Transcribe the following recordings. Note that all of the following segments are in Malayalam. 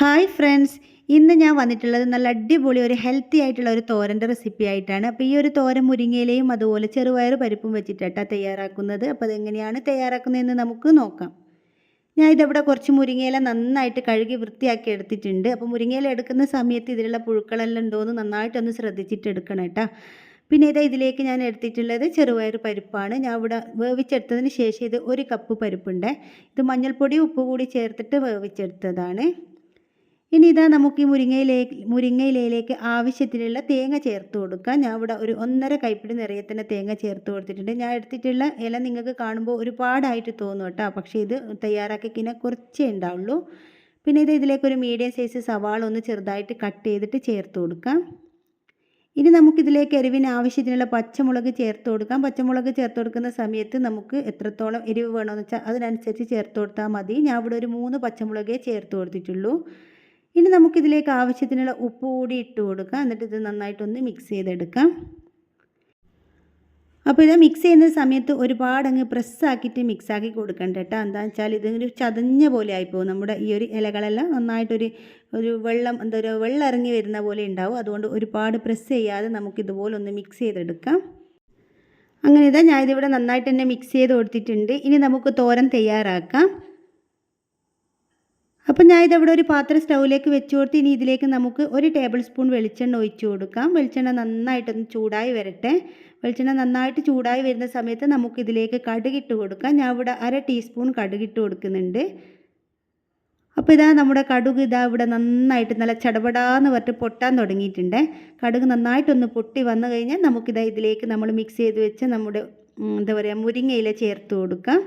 ഹായ് ഫ്രണ്ട്സ് ഇന്ന് ഞാൻ വന്നിട്ടുള്ളത് നല്ല അടിപൊളി ഒരു ഹെൽത്തി ആയിട്ടുള്ള ഒരു തോരന്റെ റെസിപ്പി ആയിട്ടാണ്. അപ്പോൾ ഈ ഒരു തോരൻ മുരിങ്ങയിലയും അതുപോലെ ചെറുപയർ പരിപ്പും വെച്ചിട്ടാണ് തയ്യാറാക്കുന്നത്. അപ്പോൾ അതെങ്ങനെയാണ് തയ്യാറാക്കുന്നതെന്ന് നമുക്ക് നോക്കാം. ഞാൻ ഇതവിടെ കുറച്ച് മുരിങ്ങയില നന്നായിട്ട് കഴുകി വൃത്തിയാക്കി എടുത്തിട്ടുണ്ട്. അപ്പോൾ മുരിങ്ങയില എടുക്കുന്ന സമയത്ത് ഇതിലുള്ള പുഴുക്കളെല്ലാം ഉണ്ടോയെന്ന് നന്നായിട്ടൊന്ന് ശ്രദ്ധിച്ചിട്ട് എടുക്കണം കേട്ടോ പിന്നെ ഇതാ ഇതിലേക്ക് ഞാൻ എടുത്തിട്ടുള്ളത് ചെറുപയർ പരിപ്പാണ്. ഞാൻ ഇവിടെ വേവിച്ചെടുത്തതിന് ശേഷം ഇത് ഒരു കപ്പ് പരിപ്പുണ്ട്. ഇത് മഞ്ഞൾപ്പൊടി ഉപ്പ് കൂടി ചേർത്തിട്ട് വേവിച്ചെടുത്തതാണ്. ഇനി ഇതാ നമുക്ക് ഈ മുരിങ്ങയിലേക്ക് മുരിങ്ങയിലയിലേക്ക് ആവശ്യത്തിനുള്ള തേങ്ങ ചേർത്ത് കൊടുക്കാം. ഞാൻ ഇവിടെ ഒരു ഒന്നര കൈപ്പിടി നിറയെ തന്നെ തേങ്ങ ചേർത്ത് കൊടുത്തിട്ടുണ്ട്. ഞാൻ എടുത്തിട്ടുള്ള ഇല നിങ്ങൾക്ക് കാണുമ്പോൾ ഒരുപാടായിട്ട് തോന്നും കേട്ടോ. പക്ഷേ ഇത് തയ്യാറാക്കിക്കിനെ കുറച്ചേ ഉണ്ടാവുള്ളൂ. പിന്നെ ഇത് ഇതിലേക്ക് ഒരു മീഡിയം സൈസ് സവാള ഒന്ന് ചെറുതായിട്ട് കട്ട് ചെയ്തിട്ട് ചേർത്ത് കൊടുക്കാം. ഇനി നമുക്കിതിലേക്ക് എരിവിന് ആവശ്യത്തിനുള്ള പച്ചമുളക് ചേർത്ത് കൊടുക്കാം. പച്ചമുളക് ചേർത്ത് കൊടുക്കുന്ന സമയത്ത് നമുക്ക് എത്രത്തോളം എരിവ് വേണമെന്ന് വെച്ചാൽ അതിനനുസരിച്ച് ചേർത്ത് കൊടുത്താൽ മതി. ഞാൻ ഇവിടെ ഒരു മൂന്ന് പച്ചമുളകേ ചേർത്ത് കൊടുത്തിട്ടുള്ളൂ. ഇനി നമുക്കിതിലേക്ക് ആവശ്യത്തിനുള്ള ഉപ്പ് കൂടി ഇട്ട് കൊടുക്കാം. എന്നിട്ട് ഇത് നന്നായിട്ടൊന്ന് മിക്സ് ചെയ്തെടുക്കാം. അപ്പോൾ ഇത് മിക്സ് ചെയ്യുന്ന സമയത്ത് ഒരുപാട് അങ്ങ് പ്രസ്സാക്കിയിട്ട് മിക്സാക്കി കൊടുക്കണ്ട കേട്ടോ. എന്താണെന്ന് വെച്ചാൽ ഇതൊരു ചതഞ്ഞ പോലെ ആയിപ്പോകും നമ്മുടെ ഈ ഒരു ഇലകളെല്ലാം നന്നായിട്ടൊരു ഒരു വെള്ളം എന്താ ഒരു വെള്ളം ഇറങ്ങി വരുന്ന പോലെ ഉണ്ടാവും. അതുകൊണ്ട് ഒരുപാട് പ്രസ് ചെയ്യാതെ നമുക്കിതുപോലെ ഒന്ന് മിക്സ് ചെയ്തെടുക്കാം. അങ്ങനെ ഇതാ ഞാനിതിവിടെ നന്നായിട്ട് തന്നെ മിക്സ് ചെയ്ത് കൊടുത്തിട്ടുണ്ട്. ഇനി നമുക്ക് തോരൻ തയ്യാറാക്കാം. അപ്പം ഞാൻ ഇതവിടെ ഒരു പാത്രം സ്റ്റൗവിലേക്ക് വെച്ച് കൊടുത്ത് ഇനി ഇതിലേക്ക് നമുക്ക് ഒരു ടേബിൾ സ്പൂൺ വെളിച്ചെണ്ണ ഒഴിച്ചു കൊടുക്കാം. വെളിച്ചെണ്ണ നന്നായിട്ടൊന്ന് ചൂടായി വരട്ടെ. വെളിച്ചെണ്ണ നന്നായിട്ട് ചൂടായി വരുന്ന സമയത്ത് നമുക്ക് ഇതിലേക്ക് കടുകിട്ട് കൊടുക്കാം. ഞാൻ ഇവിടെ അര ടീസ്പൂൺ കടുകിട്ട് കൊടുക്കുന്നുണ്ട്. അപ്പോൾ ഇതാ നമ്മുടെ കടുക് ഇതാ ഇവിടെ നന്നായിട്ട് നല്ല ചടപടാന്ന് പറഞ്ഞിട്ട് പൊട്ടാൻ തുടങ്ങിയിട്ടുണ്ട്. കടുക് നന്നായിട്ടൊന്ന് പൊട്ടി വന്നു കഴിഞ്ഞാൽ നമുക്കിതാ ഇതിലേക്ക് നമ്മൾ മിക്സ് ചെയ്ത് വെച്ച് നമ്മുടെ എന്താ പറയുക മുരിങ്ങയില ചേർത്ത് കൊടുക്കാം.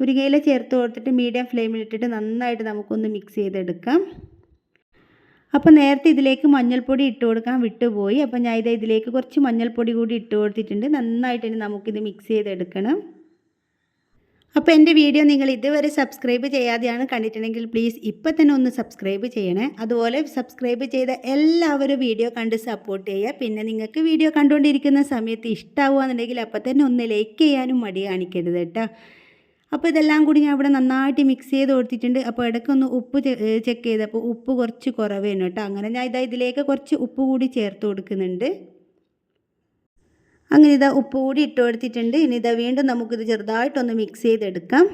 മുരിങ്ങയില ചേർത്ത് കൊടുത്തിട്ട് മീഡിയം ഫ്ലെയിമിൽ ഇട്ടിട്ട് നന്നായിട്ട് നമുക്കൊന്ന് മിക്സ് ചെയ്തെടുക്കാം. അപ്പോൾ നേരത്തെ ഇതിലേക്ക് മഞ്ഞൾപ്പൊടി ഇട്ട് കൊടുക്കാൻ വിട്ടുപോയി. അപ്പോൾ ഞാൻ ഇത് ഇതിലേക്ക് കുറച്ച് മഞ്ഞൾപ്പൊടി കൂടി ഇട്ട് കൊടുത്തിട്ടുണ്ട്. നന്നായിട്ട് ഇനി നമുക്കിത് മിക്സ് ചെയ്തെടുക്കണം. അപ്പോൾ എന്റെ വീഡിയോ നിങ്ങൾ ഇതുവരെ സബ്സ്ക്രൈബ് ചെയ്യാതെയാണ് കണ്ടിട്ടുണ്ടെങ്കിൽ പ്ലീസ് ഇപ്പം തന്നെ ഒന്ന് സബ്സ്ക്രൈബ് ചെയ്യണേ. അതുപോലെ സബ്സ്ക്രൈബ് ചെയ്ത എല്ലാവരും വീഡിയോ കണ്ട് സപ്പോർട്ട് ചെയ്യുക. പിന്നെ നിങ്ങൾക്ക് വീഡിയോ കണ്ടുകൊണ്ടിരിക്കുന്ന സമയത്ത് ഇഷ്ടമാവുകയെന്നുണ്ടെങ്കിൽ അപ്പം തന്നെ ഒന്ന് ലൈക്ക് ചെയ്യാനും മടി കാണിക്കരുത് കേട്ടോ. അപ്പോൾ ഇതെല്ലാം കൂടി ഞാൻ ഇവിടെ നന്നായിട്ട് മിക്സ് ചെയ്ത് കൊടുത്തിട്ടുണ്ട്. അപ്പോൾ ഇടയ്ക്കൊന്ന് ഉപ്പ് ചെക്ക് ചെയ്തപ്പോൾ ഉപ്പ് കുറച്ച് കുറവേനു കേട്ടോ അങ്ങനെ ഞാൻ ഇതാ ഇതിലേക്ക് കുറച്ച് ഉപ്പ് കൂടി ചേർത്ത് കൊടുക്കുന്നുണ്ട്. അങ്ങനെ ഇതാ ഉപ്പ് കൂടി ഇട്ട് കൊടുത്തിട്ടുണ്ട്. ഇനി ഇതാ വീണ്ടും നമുക്കിത് ചെറുതായിട്ടൊന്ന് മിക്സ് ചെയ്തെടുക്കാം.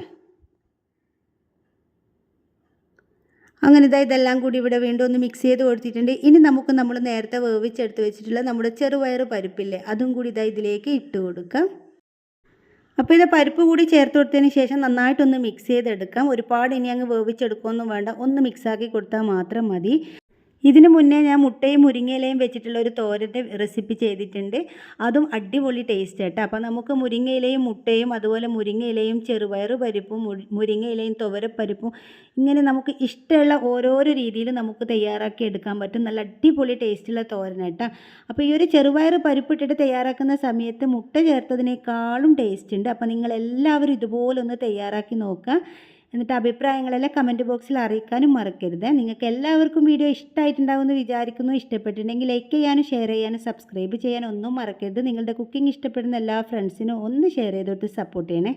അങ്ങനെ ഇതാ ഇതെല്ലാം കൂടി ഇവിടെ വീണ്ടും ഒന്ന് മിക്സ് ചെയ്ത് കൊടുത്തിട്ടുണ്ട്. ഇനി നമുക്ക് നമ്മൾ നേരത്തെ വേവിച്ചെടുത്ത് വെച്ചിട്ടുള്ള നമ്മുടെ ചെറുപയർ പരിപ്പില്ലേ അതും കൂടി ഇതാ ഇതിലേക്ക് ഇട്ട് കൊടുക്കാം. അപ്പോൾ ഇത് പരിപ്പ് കൂടി ചേർത്ത് കൊടുത്തതിന് ശേഷം നന്നായിട്ടൊന്ന് മിക്സ് ചെയ്തെടുക്കാം. ഒരുപാട് ഇനി അങ്ങ് വേവിച്ചെടുക്കുകയൊന്നും വേണ്ട. ഒന്ന് മിക്സാക്കി കൊടുത്താൽ മാത്രം മതി. ഇതിന് മുന്നേ ഞാൻ മുട്ടയും മുരിങ്ങയിലയും വെച്ചിട്ടുള്ള ഒരു തോരന്റെ റെസിപ്പി ചെയ്തിട്ടുണ്ട്. അതും അടിപൊളി ടേസ്റ്റ് ആട്ടോ. അപ്പോൾ നമുക്ക് മുരിങ്ങയിലയും മുട്ടയും അതുപോലെ മുരിങ്ങയിലയും ചെറുപയർ പരിപ്പും മുരിങ്ങയിലയും തുവരപ്പരിപ്പും ഇങ്ങനെ നമുക്ക് ഇഷ്ടമുള്ള ഓരോരോ രീതിയിൽ നമുക്ക് തയ്യാറാക്കി എടുക്കാൻ പറ്റും. നല്ല അടിപൊളി ടേസ്റ്റുള്ള തോരൻ കേട്ടോ അപ്പോൾ ഈ ഒരു ചെറുപയർ പരിപ്പിട്ടിട്ട് തയ്യാറാക്കുന്ന സമയത്ത് മുട്ട ചേർത്തതിനേക്കാളും ടേസ്റ്റ് ഉണ്ട്. അപ്പോൾ നിങ്ങൾ എല്ലാവരും ഇതുപോലെ ഒന്ന് തയ്യാറാക്കി നോക്കുക. എന്നിട്ട് അഭിപ്രായങ്ങളെല്ലാം കമന്റ് ബോക്സിൽ അറിയിക്കാനും മറക്കരുത്. നിങ്ങൾക്ക് എല്ലാവർക്കും വീഡിയോ ഇഷ്ടമായിട്ടുണ്ടാവുമെന്ന് വിചാരിക്കുന്നു. ഇഷ്ടപ്പെട്ടിട്ടുണ്ടെങ്കിൽ ലൈക്ക് ചെയ്യാനും ഷെയർ ചെയ്യാനും സബ്സ്ക്രൈബ് ചെയ്യാനും ഒന്നും മറക്കരുത്. നിങ്ങളുടെ കുക്കിംഗ് ഇഷ്ടപ്പെടുന്ന എല്ലാ ഫ്രണ്ട്സിനും ഒന്ന് ഷെയർ ചെയ്തോട്ട് സപ്പോർട്ട് ചെയ്യണേ.